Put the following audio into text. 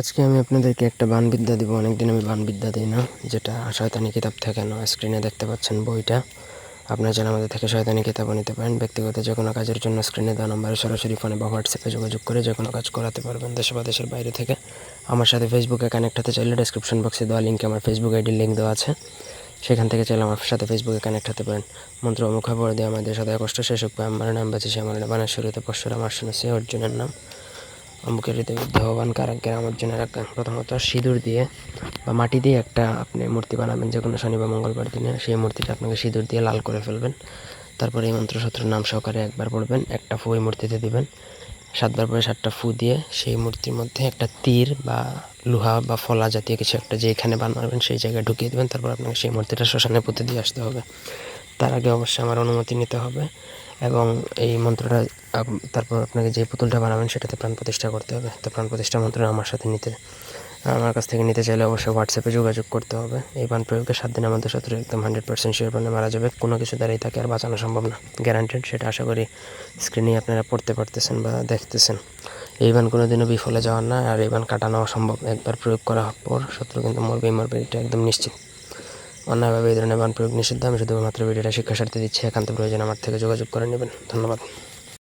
আজকে আমি আপনাদেরকে একটা বানবিদ্যা দিব। অনেকদিন আমি বানবিদ্যা দিই না, যেটা শয়তানি কিতাব থেকে না। স্ক্রিনে দেখতে পাচ্ছেন বইটা। আপনার যেন আমাদের থেকে শয়তানি কিতাবও নিতে পারেন। ব্যক্তিগত যে কোনো কাজের জন্য স্ক্রিনে দেওয়া নম্বরে সরাসরি ফোনে বা হোয়াটসঅ্যাপে যোগাযোগ করে যে কোনো কাজ করাতে পারবেন দেশে বা দেশের বাইরে থেকে। আমার সাথে ফেসবুকে কানেক্ট হতে চাইলে ডেসক্রিপশন বক্সে দেওয়া লিঙ্কে আমার ফেসবুক আইডির লিঙ্ক দেওয়া আছে। সেখান থেকে চাইলে আমার সাথে ফেসবুকে কানেক্ট হতে পারেন। মন্ত্র মুখে পড়ে দিয়ে আমাদের সাথে কষ্ট শেষ হোক আমার নাম বেঁচে সে আমার বানের শুরুতে পরশুরাম আসনে সে অর্জুনের নাম। হৃদয় দেহবান কারাজ্ঞের অর্জুনের এক প্রথমত সিঁদুর দিয়ে বা মাটি দিয়ে একটা আপনি মূর্তি বানাবেন যে কোনো শনি বা মঙ্গলবার দিনে। সেই মূর্তিটা আপনাকে সিঁদুর দিয়ে লাল করে ফেলবেন। তারপরে এই মন্ত্রশত্রুর নাম সহকারে একবার পড়বেন, একটা ফু ওই মূর্তিতে দিবেন। সাতবার পরে সাতটা ফু দিয়ে সেই মূর্তির মধ্যে একটা তীর বা লোহা বা ফলা জাতীয় কিছু একটা যেখানে বানাবেন, সেই জায়গায় ঢুকিয়ে দেবেন। তারপর আপনাকে সেই মূর্তিটা শ্মশানে পুঁতে দিয়ে আসতে হবে। তার আগে অবশ্যই আমার অনুমতি নিতে হবে এবং এই মন্ত্রটা তারপর আপনাকে যে পুতুলটা বানাবেন সেটাতে প্রাণ প্রতিষ্ঠা করতে হবে। তো প্রাণ প্রতিষ্ঠা মন্ত্র আমার সাথে নিতে, আমার কাছ থেকে নিতে চাইলে অবশ্যই হোয়াটসঅ্যাপে যোগাযোগ করতে হবে। এই বান প্রয়োগে সাত দিনের মধ্যে শত্রু একদম হান্ড্রেড পার্সেন্ট শিওর প্রাণে মারা যাবে। কোনো কিছু দ্বারাই তাকে আর বাঁচানো সম্ভব না। গ্যারান্টেড সেটা আশা করি স্ক্রিনেই আপনারা পড়তে পারতেছেন বা দেখতেছেন। এই বান কোনো দিনও বিফলে যাওয়ার না, আর এই বান কাটানো সম্ভব। একবার প্রয়োগ করার পর শত্রু কিন্তু মরবেই মরবে এটা একদম নিশ্চিত। অন্যায়ভাবে এই ধরনের বান প্রয়োগ নিষিদ্ধ। আমি শুধুমাত্র ভিডিওটা শিক্ষা স্বার্থে দিচ্ছি। একান্ত প্রয়োজন আমার থেকে যোগাযোগ করে নেবেন। ধন্যবাদ।